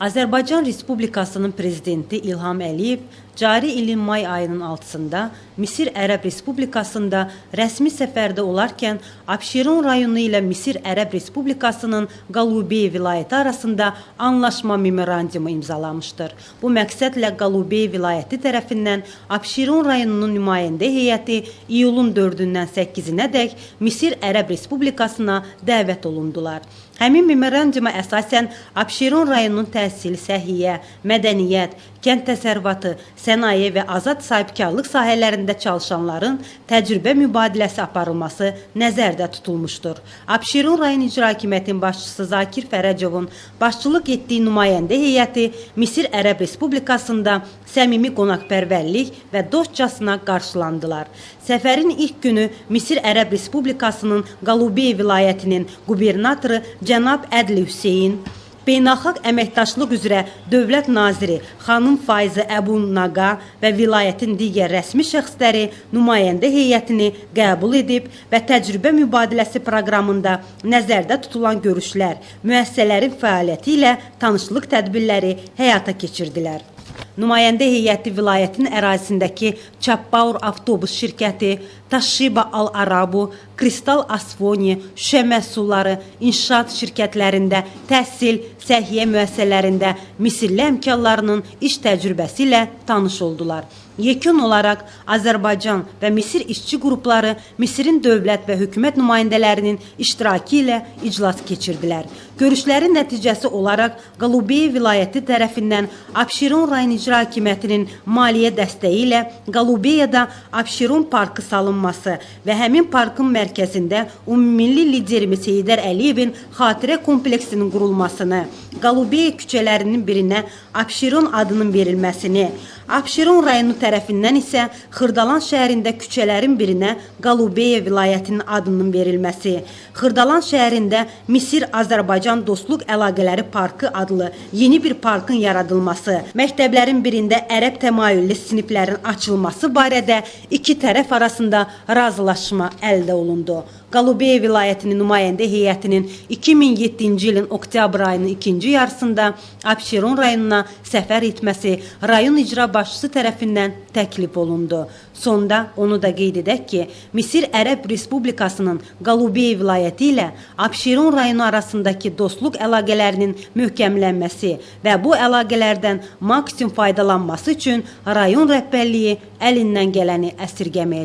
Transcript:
Azərbaycan Respublikasının prezidenti İlham Əliyev cari ilin may ayının 6-sında Misir Ərəb Respublikasında rəsmi səfərdə olarkən Abşeron rayonu ilə Misir Ərəb Respublikasının Qalubey vilayəti arasında anlaşma memorandumu imzalamışdır. Bu məqsədlə Qalubey vilayəti tərəfindən Abşeron rayonunun nümayəndə heyəti iyulun 4-dən 8-nədək Misir Ərəb Respublikasına dəvət olundular. Həmin memoranduma əsasən Abşeron rayonunun təhsil, səhiyyə, mədəniyyət, kənd təsərrüfatı, sənaye və azad sahibkarlıq sahələrində çalışanların təcrübə mübadiləsi aparılması nəzərdə tutulmuşdur. Abşeron rayon icra hakimiyyətinin başçısı Zakir Fərəcovun başçılıq etdiyi nümayəndə heyəti Misir Ərəb Respublikasında səmimi qonaqpərvərlik və dostcasına qarşılandılar. Səfərin ilk günü Misir Ərəb Respublikasının Qalubey vilayətinin qubernatoru cənab Ədli Hüseyn Beynəlxalq əməkdaşlıq üzrə Dövlət Naziri xanım Fayzə Əbu Naqa və vilayətin digər rəsmi şəxsləri nümayəndə heyətini qəbul edib və təcrübə mübadiləsi proqramında nəzərdə tutulan görüşlər, müəssisələrin fəaliyyəti ilə tanışlıq tədbirləri həyata keçirdilər. Nümayəndə heyəti vilayətin ərazisindəki Çappaur avtobus şirkəti, Taşiba Al Arabu, Kristal Asfoni, şüşə məhsulları, inşaat şirkətlərində, təhsil, səhiyyə müəssisələrində misirli əmkarlarının iş təcrübəsi ilə tanış oldular. Yekun olaraq Azərbaycan və Misir işçi qrupları Misirin dövlət və hökumət nümayəndələrinin iştirakı ilə iclas keçirdilər. Görüşlərin nəticəsi olaraq Qalubey vilayəti tərəfindən Abşeron rayon icra hakimiyyətinin maliyyə dəstəyi ilə Qalubeyada Abşeron parkı salınması və həmin parkın mərkəzində ümummilli liderimiz Heydər Əliyevin xatirə kompleksinin qurulmasını, Qalubey küçələrinin birinə Abşeron adının verilməsini, Abşeron rayonu tərəfindən isə Xırdalan şəhərində küçələrin birinə Qalubeye vilayətinin adının verilməsi, Xırdalan şəhərində Misir-Azərbaycan Dostluq Əlaqələri Parkı adlı yeni bir parkın yaradılması, məktəblərin birində ərəb təmayüllü siniflərin açılması barədə iki tərəf arasında razılaşma əldə olundu. Qalubey vilayətinin nümayəndə heyətinin 2007-ci ilin oktyabr ayının ikinci yarısında Abşeron rayonuna səfər etməsi rayon icra başçısı tərəfindən təklif olundu. Sonda onu da qeyd edək ki, Misir Ərəb Respublikasının Qalubey vilayəti ilə Abşeron rayonu arasındakı dostluq əlaqələrinin möhkəmlənməsi və bu əlaqələrdən maksimum faydalanması üçün rayon rəhbərliyi əlindən gələni əsirgəməyəcək.